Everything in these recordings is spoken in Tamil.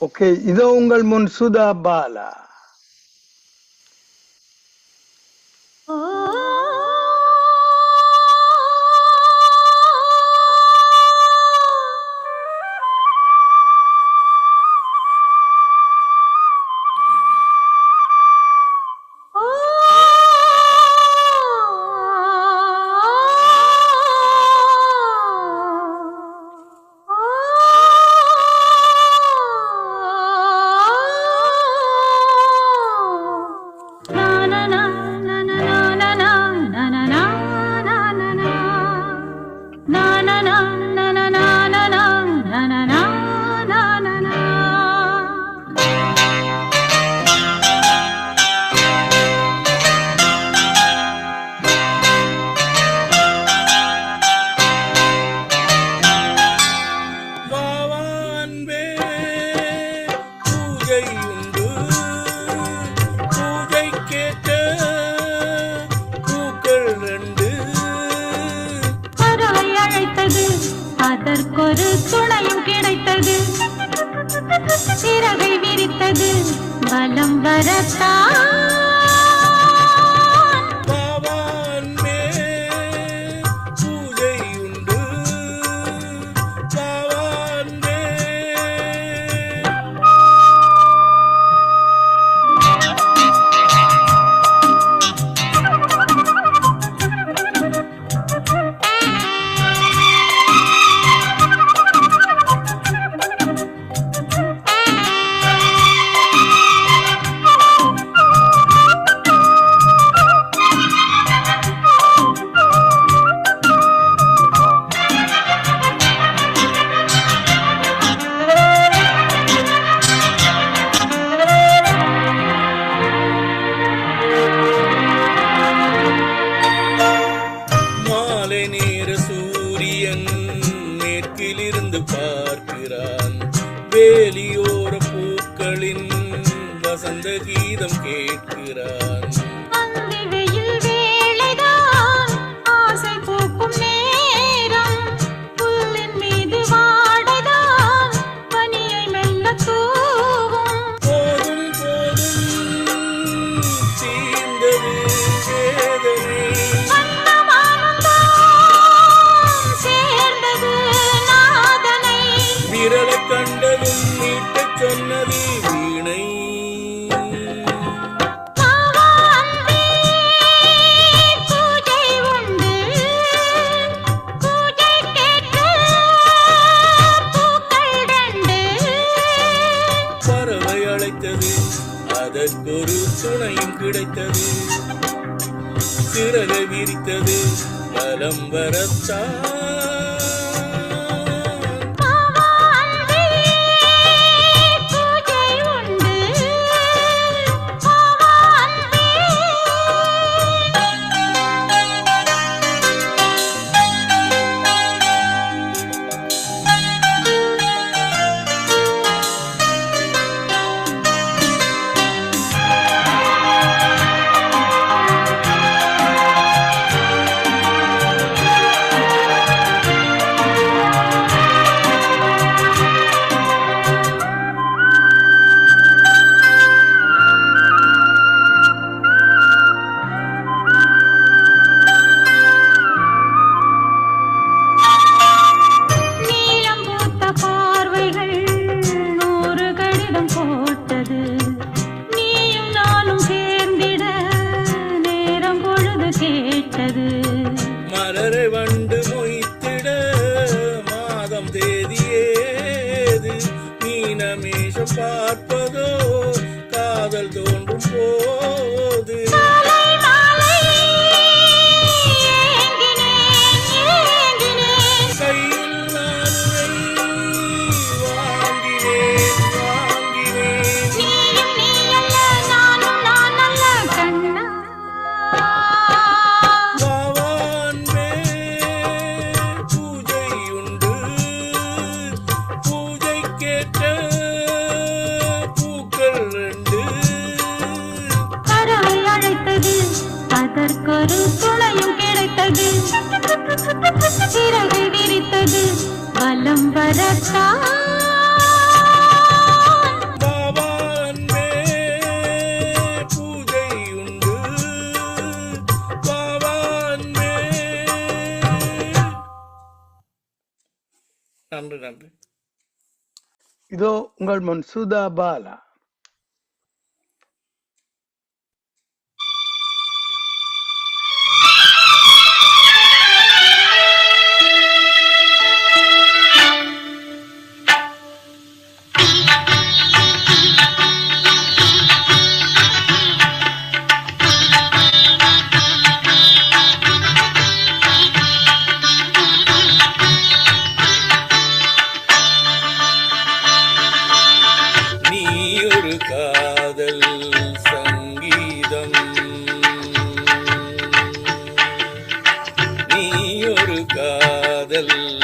ஓகே இதோ உங்கள் முன் சுதா பாலா. அதற்கொரு துணையும் கிடைத்தது. சிறகை விரித்தது. பலம் வரத்தான். மாலை நேர சூரியன் மேற்கிலிருந்து பார்க்கிறான். வேலியோர பூக்களின் வசந்த கீதம் கேட்கிறான். மீட்டச் வீணை. பறவை அழைத்தது அதற்கொரு துணையும் கிடைத்தது. சிறகை விரித்தது பலம் வரத்தான் நன்றி நன்றி. இதோ உங்கள் முன் சுதா பாலா. காதல்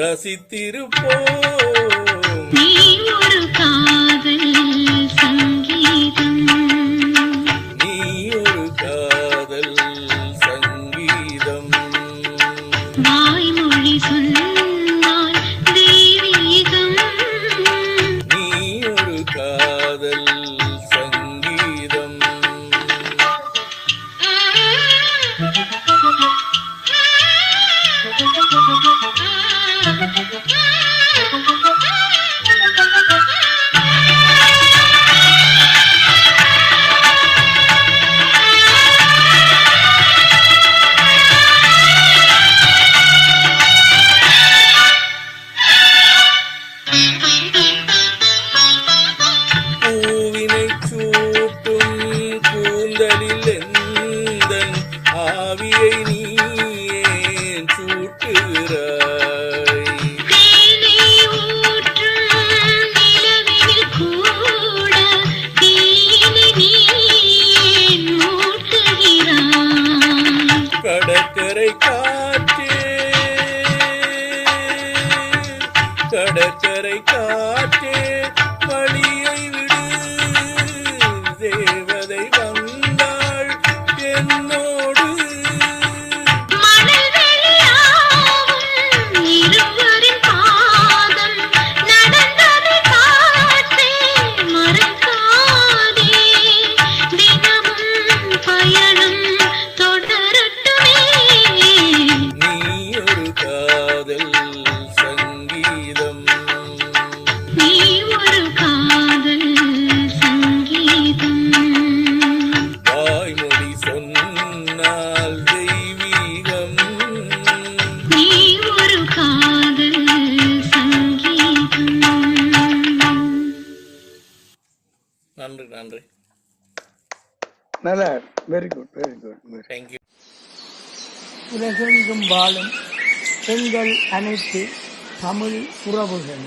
ரசித்திருப்போம். நன்றி. நல்லா very good very good thank you உலகெங்கும் வாழும் பெண்கள் அனைத்து தமிழ் உறவுகள்